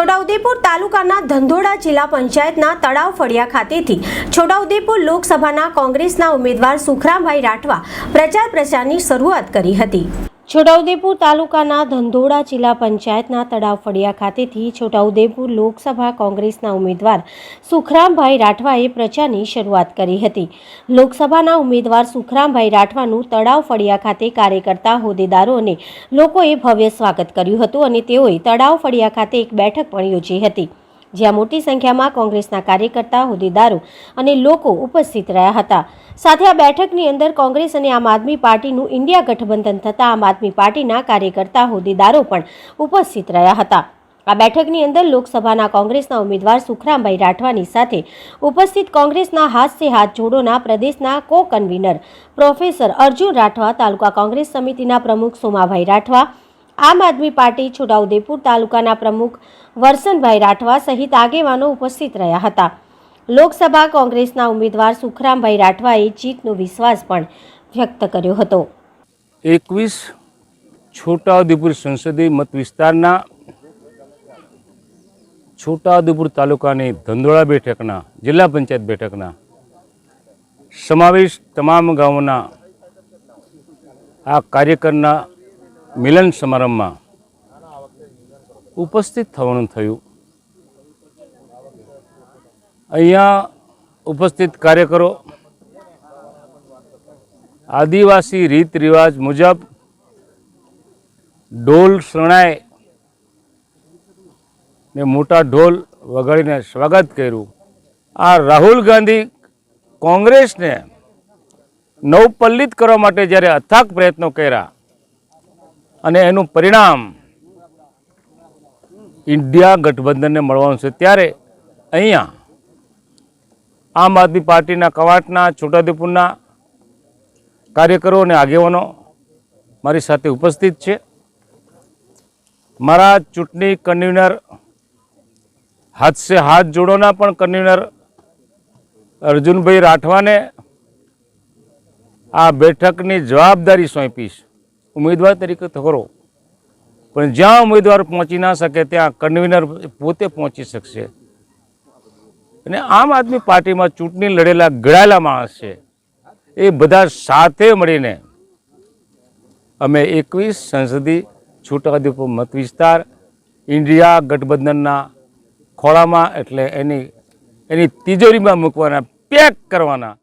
છોટાઉદેપુર તાલુકાના ધંધોડા જિલ્લા પંચાયતના તળાવ ફળિયા ખાતેથી છોટાઉદેપુર લોકસભાના કોંગ્રેસના ઉમેદવાર સુખરામભાઈ રાઠવા પ્રચાર પ્રચારની શરૂઆત કરી હતી. છોટાઉદેપુર તાલુકાના ધંધોડા જિલ્લા પંચાયતના તળાવ ફળિયા ખાતેથી છોટાઉદેપુર લોકસભા કોંગ્રેસના ઉમેદવાર સુખરામભાઈ રાઠવાએ પ્રચારની શરૂઆત કરી હતી. લોકસભાના ઉમેદવાર સુખરામભાઈ રાઠવાનું તળાવ ફળિયા ખાતે કાર્યકર્તા, હોદ્દેદારો અને લોકોએ ભવ્ય સ્વાગત કર્યું હતું અને તેઓએ તળાવ ફળિયા ખાતે એક બેઠક પણ યોજી હતી. જ્યાં મોટી સંખ્યામાં કોંગ્રેસના કાર્યકર્તા, હોદ્દેદારો અને લોકો ઉપસ્થિત રહ્યા હતા. સાથે આ બેઠકની અંદર કોંગ્રેસ અને આમ આદમી પાર્ટીનું ઇન્ડિયા ગઠબંધન થતાં આમ આદમી પાર્ટીના કાર્યકર્તા, હોદ્દેદારો પણ ઉપસ્થિત રહ્યા હતા. આ બેઠકની અંદર લોકસભાના કોંગ્રેસના ઉમેદવાર સુખરામભાઈ રાઠવાની સાથે ઉપસ્થિત કોંગ્રેસના હાથ હાથ જોડોના પ્રદેશના co convener professor Arjun Rathwa, taluka Congress સમિતિના પ્રમુખ સોમાભાઈ રાઠવા આમ આદમી પાર્ટી છોટાઉદેપુર તાલુકાના પ્રમુખ વરસનભાઈ રાઠવા સહિત આગેવાનો ઉપસ્થિત રહ્યા હતા. લોકસભા કોંગ્રેસના ઉમેદવાર સુખરામભાઈ રાઠવાએ જીતનો વિશ્વાસ પણ વ્યક્ત કર્યો હતો. એકવીસ છોટાઉદેપુર સંસદીય મત વિસ્તારના છોટાઉદેપુર તાલુકાની ધંધોળા બેઠકના, જિલ્લા પંચાયત બેઠકના સમાવેશ તમામ ગામોના આ કાર્યકરના મિલન સમારંભમાં ઉપસ્થિત થવાનું થયું. અહીંયા ઉપસ્થિત કાર્યકરો, આદિવાસી રીત રિવાજ મુજબ ઢોલ શરણાય ને મોટા ઢોલ વગાડીને સ્વાગત કર્યું. આ રાહુલ ગાંધી કોંગ્રેસને નવપલ્લિત કરવા માટે જ્યારે અથાગ પ્રયત્નો કર્યા અને એનું પરિણામ ઇન્ડિયા ગઠબંધનને મળવાનું છે. ત્યારે અહીંયા આમ આદમી પાર્ટીના કવાટના, છોટાઉદેપુરના કાર્યકરો અને આગેવાનો મારી સાથે ઉપસ્થિત છે. મારા ચૂંટણી કન્વીનર હાથ હાથ જોડોના પણ કન્વીનર અર્જુનભાઈ રાઠવાને આ બેઠકની જવાબદારી સોંપીશ ઉમેદવાર તરીકે તો ખરો. પણ જ્યાં ઉમેદવાર પહોંચી ના શકે, ત્યાં કન્વીનર પોતે પહોંચી શકશે. અને આમ આદમી પાર્ટીમાં ચૂંટણી લડેલા ગળાયેલા માણસ છે. એ બધા સાથે મળીને અમે એકવીસ સંસદી છોટાઉદેપુર મત વિસ્તાર, ઇન્ડિયા ગઠબંધનના ખોળામાં એટલે એની એની તિજોરીમાં મૂકવાના, પેક કરવાના